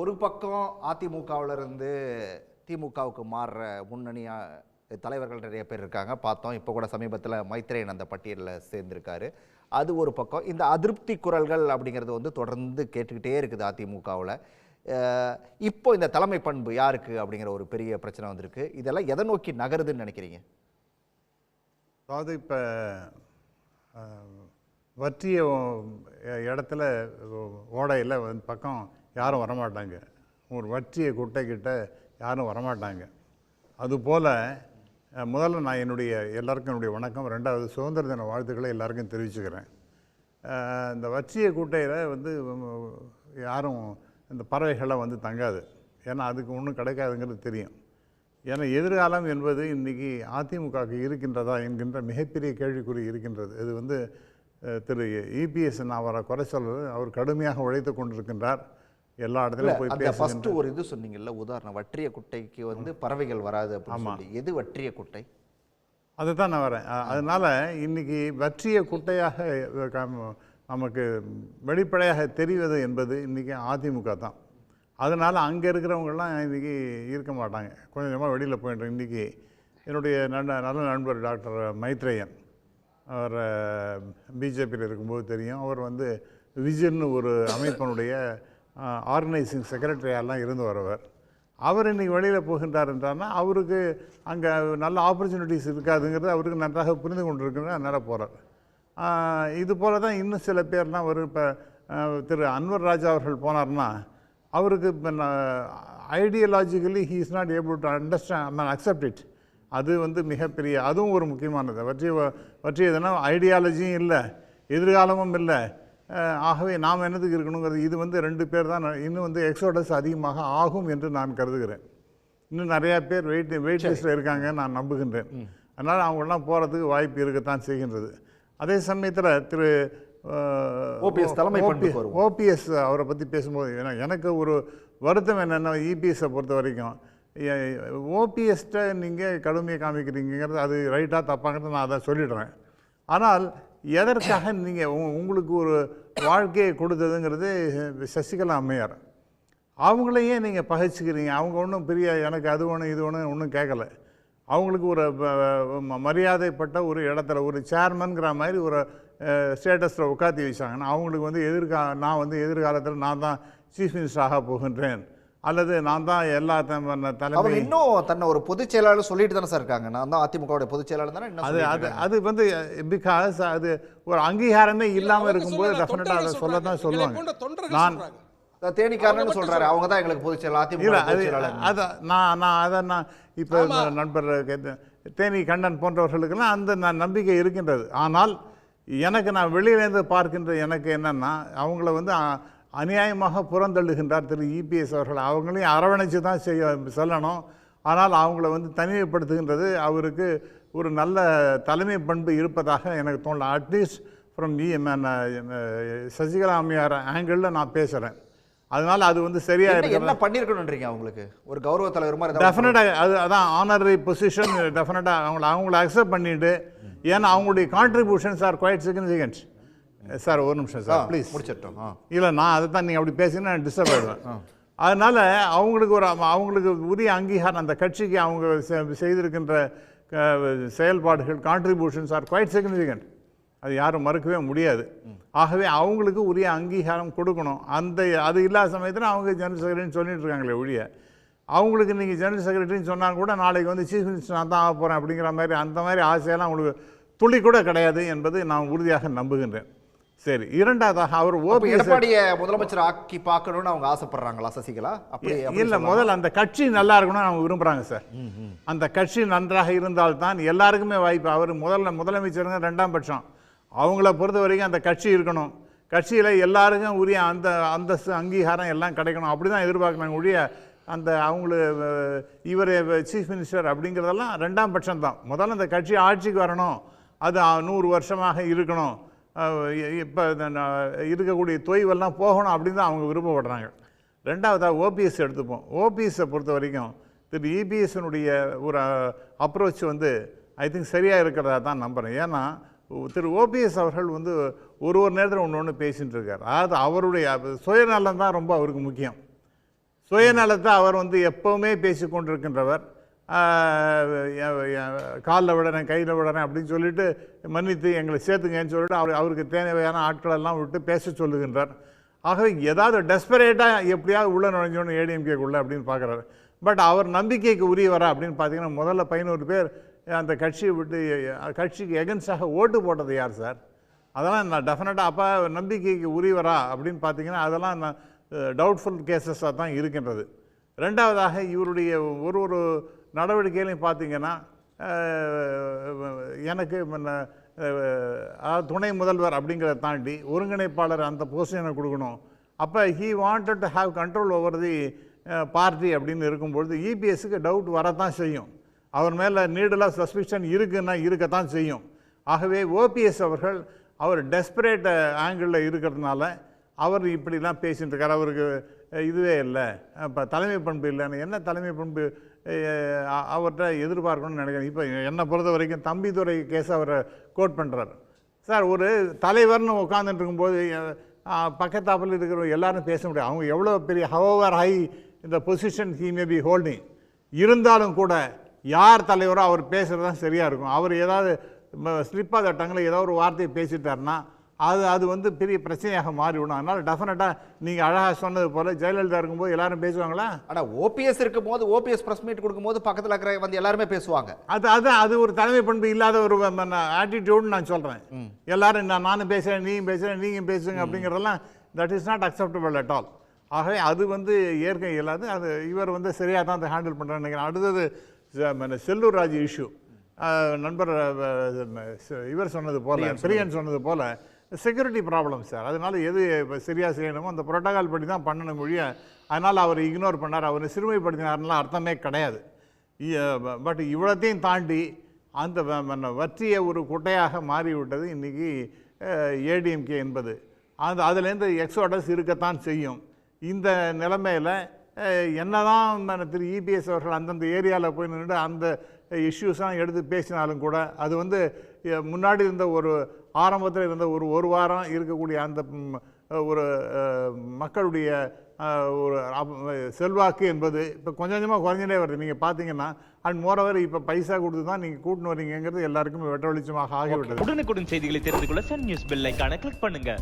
ஒரு பக்கம் அதிமுகவிலிருந்து திமுகவுக்கு மாறுற முன்னணியாக தலைவர்கள் நிறைய பேர் இருக்காங்க. பார்த்தோம். இப்போ கூட சமீபத்தில் மைத்ரேயன் அந்த பட்டியலில் சேர்ந்திருக்காரு. அது ஒரு பக்கம். இந்த அதிருப்தி குரல்கள் அப்படிங்கிறது வந்து தொடர்ந்து கேட்டுக்கிட்டே இருக்குது அதிமுகவில். இப்போ இந்த தலைமை பண்பு யாருக்கு அப்படிங்கிற ஒரு பெரிய பிரச்சனை வந்திருக்கு. இதெல்லாம் எதை நோக்கி நகருதுன்னு நினைக்கிறீங்க? அதாவது இப்போ வற்றிய இடத்துல ஓடையில் வந்து பக்கம் யாரும் வரமாட்டாங்க. ஒரு வற்றிய குட்டைக்கிட்ட யாரும் வரமாட்டாங்க. அதுபோல் முதல்ல நான் என்னுடைய எல்லாருக்கும் என்னுடைய வணக்கம். ரெண்டாவது சுதந்திர தின வாழ்த்துக்களை எல்லாருக்கும் தெரிவிச்சுக்கிறேன். இந்த வற்றிய குட்டையில் வந்து யாரும் இந்த பறவைகள்லாம் வந்து தங்காது. ஏன்னா அதுக்கு ஒன்றும் கிடைக்காதுங்கிறது தெரியும். ஏன்னா எதிர்காலம் என்பது இன்றைக்கி அதிமுகவுக்கு இருக்கின்றதா என்கின்ற மிகப்பெரிய கேள்விக்குறி இருக்கின்றது. இது வந்து திரு இபிஎஸ் நான் அவரை குறை சொல்றது அவர் கடுமையாக உழைத்து கொண்டிருக்கின்றார். எல்லா இடத்துலையும் போய் அந்த ஃபர்ஸ்ட் ஒரு இது சொன்னீங்கல்ல உதாரணம் வற்றிய குட்டைக்கு வந்து பறவைகள் வராது அப்படின்னு சொல்லி. எது வற்றிய குட்டை? அதுதான் நான் வரேன். அதனால இன்னைக்கு வற்றிய குட்டையாக நமக்கு வெளிப்படையாக தெரிவது என்பது இன்னைக்கு அதிமுக தான். அதனால அங்கே இருக்கிறவங்கெல்லாம் இன்னைக்கு இருக்க மாட்டாங்க. கொஞ்சம் கொஞ்சமாக வெளியில் போயிட்டு இன்னைக்கு என்னுடைய நண்ப நல்ல நண்பர் டாக்டர் மைத்ரேயன். அவர் பிஜேபியில் இருக்கும்போது தெரியும். அவர் வந்து விஜன் ஒரு அமைப்பினுடைய ஆர்கனைசிங் செக்ரட்டரியாலாம் இருந்து வரவர். அவர் இன்னைக்கு வெளியில் போகின்றார் என்றார்னா அவருக்கு அங்கே நல்ல ஆப்பர்ச்சுனிட்டிஸ் இருக்காதுங்கிறது அவருக்கு நன்றாக புரிந்து கொண்டிருக்கிறார் அதனால் போகிறார் இது போல தான் இன்னும் சில பேர்லாம் வரும். இப்போ திரு அன்வர் ராஜா அவர்கள் போனார்னா அவருக்கு இப்போ ideologically he is not able to understand accept it அது வந்து மிகப்பெரிய அதுவும் ஒரு முக்கியமானது. வற்றிய வற்றியதுன்னா ஐடியாலஜியும் இல்லை எதிர்காலமும் இல்லை. ஆகவே நாம் என்னதுக்கு இருக்கணுங்கிறது இது வந்து ரெண்டு பேர் தான் இன்னும் வந்து எக்ஸோடஸ் அதிகமாக ஆகும் என்று நான் கருதுகிறேன். இன்னும் நிறையா பேர் வெயிட் வெயிட் லிஸ்ட்டில் இருக்காங்க நான் நம்புகின்றேன். அதனால் அவங்களாம் போகிறதுக்கு வாய்ப்பு இருக்கத்தான் செய்கின்றது. அதே சமயத்தில் திரு OPS தலைமை. ஓபிஎஸ் அவரை பற்றி பேசும்போது ஏன்னா எனக்கு ஒரு வருத்தம் என்னென்னா இபிஎஸ்ஸை பொறுத்த வரைக்கும் ஓபிஎஸ்ட்டை நீங்கள் கடுமையை காமிக்கிறீங்கிறது அது ரைட்டாக தப்பாங்கிறது நான் அதை சொல்லிடுறேன். ஆனால் எதற்காக நீங்கள் உங்களுக்கு ஒரு வாழ்க்கையை கொடுத்ததுங்கிறது சசிகலா அம்மையார். அவங்களையே நீங்கள் பகைச்சிக்கிறீங்க. அவங்க ஒன்றும் பெரிய எனக்கு அது ஒன்று இது ஒன்று ஒன்றும் கேட்கல அவங்களுக்கு ஒரு மரியாதைப்பட்ட ஒரு இடத்துல ஒரு சேர்மன்கிற மாதிரி ஒரு ஸ்டேட்டஸில் உட்காத்தி வச்சாங்கன்னா அவங்களுக்கு வந்து எதிர்கா நான் வந்து எதிர்காலத்தில் நான் தான் சீஃப் மினிஸ்டர் ஆக போகின்றேன். அல்லது நான் தான் எல்லா தலைமை இன்னும் தன்னை ஒரு பொதுச் செயலாளர் சொல்லிட்டு தானே சார் இருக்காங்க. நான் தான் அதிமுகவுடைய பொதுச் செயலாளர் தானே அது அது. அது வந்து பிகாஸ் அது ஒரு அங்கீகாரமே இல்லாமல் இருக்கும்போது டெஃபினட்டாக அதை சொல்ல தான் சொல்லுவாங்க. நான் தேனிக்காரன்னு சொல்றாரு. அவங்க தான் எங்களுக்கு பொதுச் செயலாளர் அதிமுக அது நான் நான் அதை நான் இப்போ. நண்பர் தேனி கண்ணன் போன்றவர்களுக்கெல்லாம் அந்த நான் நம்பிக்கை இருக்கின்றது. ஆனால் எனக்கு நான் வெளியிலேருந்து பார்க்கின்ற எனக்கு என்னன்னா அவங்கள வந்து அநியாயமாக புறந்தள்ளுகின்றார் திரு இபிஎஸ் அவர்கள். அவங்களையும் அரவணைச்சு தான் செய்ய சொல்லணும். ஆனால் அவங்கள வந்து தனிமைப்படுத்துகின்றது அவருக்கு ஒரு நல்ல தலைமை பண்பு இருப்பதாக எனக்கு தோணல. அட்லீஸ்ட் ஃப்ரம் சசிகலா அம்மையார் ஆங்கிளில் நான் பேசுகிறேன் அதனால் அது வந்து சரியாக இருக்கிறது? என்ன பண்ணிருக்கணும்ன்றீங்க அவங்களுக்கு? ஒரு கௌரவ தலைவர் மாதிரி டெஃபினட்டாக அது அதான் ஆனரரி பொசிஷன் டெஃபினட்டாக அவங்கள அவங்கள அக்செப்ட் பண்ணிட்டு ஏன்னா அவங்களுடைய contributions are quite significant sir ஒரு நிமிஷம் சார் ப்ளீஸ் முடிச்சிட்டோம். இல்லை நான் அதை தான் நீங்கள் அப்படி பேசினா நான் டிஸ்டர்ப் ஆகிடுவேன் அதனால் அவங்களுக்கு ஒரு அவங்களுக்கு உரிய அங்கீகாரம் அந்த கட்சிக்கு அவங்க செய்திருக்கின்ற செயல்பாடுகள் கான்ட்ரிபியூஷன்ஸ் ஆர் குவைட் சிக்னிஃபிகன்ட் அது யாரும் மறுக்கவே முடியாது. ஆகவே அவங்களுக்கு உரிய அங்கீகாரம் கொடுக்கணும். அந்த அது இல்லாத சமயத்தில் அவங்க ஜெனரல் செக்ரட்டரின்னு சொல்லிட்டு இருக்காங்களே ஒழிய அவங்களுக்கு நீங்கள் ஜெனரல் செக்ரட்டரின்னு சொன்னால் கூட நாளைக்கு வந்து சீஃப் மினிஸ்டர் நான் தான் ஆக போகிறேன் அப்படிங்கிற மாதிரி அந்த மாதிரி ஆசையெல்லாம் அவங்களுக்கு துளி கூட கிடையாது என்பது நான் உறுதியாக நம்புகின்றேன். சரி இரண்டாவதாக அவர் ஓபிஎஸ் எடப்பாடிய முதலமைச்சர் ஆக்கி பார்க்கணும்னு அவங்க ஆசைப்படுறாங்களா சசிகலா? அப்படி இல்ல முதல்ல அந்த கட்சி நல்லா இருக்கணும்னு அவங்க விரும்புறாங்க சார். அந்த கட்சி நன்றாக இருந்தால்தான் எல்லாருக்குமே வாய்ப்பு. அவர் முதல்ல முதலமைச்சருங்க ரெண்டாம் பட்சம். அவங்கள பொறுத்த வரைக்கும் அந்த கட்சி இருக்கணும். கட்சியில் எல்லாருக்கும் உரிய அந்த அந்தஸ்து அங்கீகாரம் எல்லாம் கிடைக்கணும். அப்படி தான் எதிர்பார்க்குறாங்க. ஒழிய அந்த அவங்கள இவர் சீஃப் மினிஸ்டர் அப்படிங்கிறதெல்லாம் ரெண்டாம் பட்சம் தான் முதல்ல அந்த கட்சி ஆட்சிக்கு வரணும். அது நூறு வருஷமாக இருக்கணும். இப்போ இருக்கக்கூடிய தொய்வெல்லாம் போகணும் அப்படின்னு தான் அவங்க விருப்பப்படுறாங்க. ரெண்டாவதாக ஓபிஎஸ் எடுத்துப்போம். ஓபிஎஸ்ஸை பொறுத்த வரைக்கும் திரு இபிஎஸ்னுடைய ஒரு அப்ரோச் வந்து ஐ திங்க் சரியாக இருக்கிறதா தான் நம்புகிறேன் ஏன்னா திரு ஓபிஎஸ் அவர்கள் வந்து ஒரு ஒரு நேரத்தில் ஒன்று ஒன்று பேசிகிட்டு இருக்கார். அதாவது அவருடைய சுயநலம் தான் ரொம்ப அவருக்கு முக்கியம். சுயநலத்தை அவர் வந்து எப்போவுமே பேசி கொண்டிருக்கின்றவர் காலில் விடுறேன் கையில் விடுறேன் அப்படின்னு சொல்லிட்டு மன்னித்து எங்களை சேர்த்துங்கன்னு சொல்லிட்டு அவர் அவருக்கு தேவையான ஆட்களெல்லாம் விட்டு பேச சொல்லுகின்றார். ஆகவே ஏதாவது டெஸ்பரேட்டாக எப்படியாவது உள்ளே நுழைஞ்சோன்னு ஏடிஎம்கேக்குள்ள அப்படின்னு பார்க்குறாரு. பட் அவர் நம்பிக்கைக்கு உரியவரா அப்படின்னு பார்த்தீங்கன்னா முதல்ல பதினோரு பேர் அந்த கட்சியை விட்டு கட்சிக்கு எகன்ஸ்டாக ஓட்டு போட்டது யார் சார்? அதெல்லாம் நான் டெஃபினட்டாக அப்போ நம்பிக்கைக்கு உரியவரா அப்படின்னு பார்த்தீங்கன்னா அதெல்லாம் டவுட்ஃபுல் கேசஸாக தான் இருக்கின்றது. ரெண்டாவதாக இவருடைய ஒரு ஒரு நடவடிக்கைகளையும் பார்த்தீங்கன்னா எனக்கு அதாவது துணை முதல்வர் அப்படிங்கிறத தாண்டி ஒருங்கிணைப்பாளர் அந்த பொசிஷனை கொடுக்கணும். அப்போ he wanted to have control over the party அப்படின்னு இருக்கும்பொழுது இபிஎஸ்க்கு டவுட் வரத்தான் செய்யும். அவர் மேலே நீடலாக சஸ்பிஷன் இருக்குன்னா இருக்கத்தான் செய்யும். ஆகவே ஓபிஎஸ் அவர்கள் அவர் டெஸ்பரேட் ஆங்கிளில் இருக்கிறதுனால அவர் இப்படிலாம் பேசிகிட்டு இருக்கார். அவருக்கு இதுவே இல்லை. இப்போ தலைமை பண்பு இல்லைன்னு என்ன தலைமை பண்பு? அவர்கிட்ட எதிர்பார்க்கணும்னு நினைக்கிறேன். இப்போ என்னை பொறுத்த வரைக்கும் தம்பிதுரை கேஸ் அவரை கோட் பண்ணுறாரு சார் ஒரு தலைவர்னு உட்காந்துட்டு இருக்கும்போது பக்கத்தாப்பில் இருக்கிற எல்லாரும் பேச முடியாது. அவங்க எவ்வளோ பெரிய ஹவர் ஹை இந்த position he may be holding இருந்தாலும் கூட யார் தலைவரோ அவர் பேசுகிறது தான் சரியாக இருக்கும். அவர் ஏதாவது ஸ்லிப்பாக தட்டங்களில் ஏதோ ஒரு வார்த்தையை பேசிட்டாருன்னா அது அது வந்து பெரிய பிரச்சனையாக மாறிவிடும். அதனால் டெஃபினட்டாக நீங்கள் அழகாக சொன்னது போல் ஜெயலலிதா இருக்கும்போது எல்லாரும் பேசுவாங்களா? ஆனா ஓபிஎஸ் இருக்கும்போது ஓபிஎஸ் பிரஸ் மீட் கொடுக்கும்போது பக்கத்துல இருக்கிற வந்து எல்லாருமே பேசுவாங்க. அது அது அது ஒரு தலைமை பண்பு இல்லாத ஒரு ஆட்டிடியூட்னு நான் சொல்கிறேன் எல்லாரும் நான் நானும் பேசுகிறேன் நீயும் பேசுகிறேன் நீங்கள் பேசுங்க அப்படிங்கிறதெல்லாம் that is not acceptable at all ஆகவே அது வந்து ஏற்க இயலாது அது இவர் வந்து சரியாக தான் அதை ஹேண்டில் பண்ணுறேன்னு நினைக்கிறேன். அடுத்தது செல்லூர் ராஜ் இஷ்யூ நண்பர் இவர் சொன்னது போல பிரியன் சொன்னது போல செக்யூரிட்டி ப்ராப்ளம் சார் அதனால் எது இப்போ சரியாக செய்யணுமோ அந்த புரோட்டோகால் படி தான் பண்ணணும் மொழிய அதனால் அவர் இக்னோர் பண்ணார். அவர் சிறுமைப்படுத்தினார்லாம் அர்த்தமே கிடையாது. பட் இவ்வளோத்தையும் தாண்டி அந்த வற்றிய ஒரு குட்டையாக மாறிவிட்டது இன்றைக்கி ஏடிஎம்கே என்பது. அந்த அதுலேருந்து எக்ஸோடஸ் இருக்கத்தான் செய்யும். இந்த நிலைமையில் என்னதான் திரு இபிஎஸ் அவர்கள் அந்தந்த ஏரியாவில் போய் நின்று அந்த இஷ்யூஸ்லாம் எடுத்து பேசினாலும் கூட அது வந்து முன்னாடி இருந்த ஒரு ஆரம்பத்தில் இருந்த ஒரு ஒரு வாரம் இருக்கக்கூடிய அந்த ஒரு மக்களுடைய ஒரு செல்வாக்கு என்பது இப்போ கொஞ்சம் கொஞ்சமாக குறைஞ்சிட்டே வருது. நீங்கள் பார்த்தீங்கன்னா அண்ட் மோரோவர் இப்போ பைசா கொடுத்து தான் நீங்கள் கூட்டின்னு வரீங்கிறது எல்லாருக்குமே வெட்ட வெளிச்சமாக ஆகிவிட்டது உடனுக்குடன் செய்திகளை தெரிந்து கொள்ள சன் நியூஸ் பெல் ஐகானை கிளிக் பண்ணுங்க.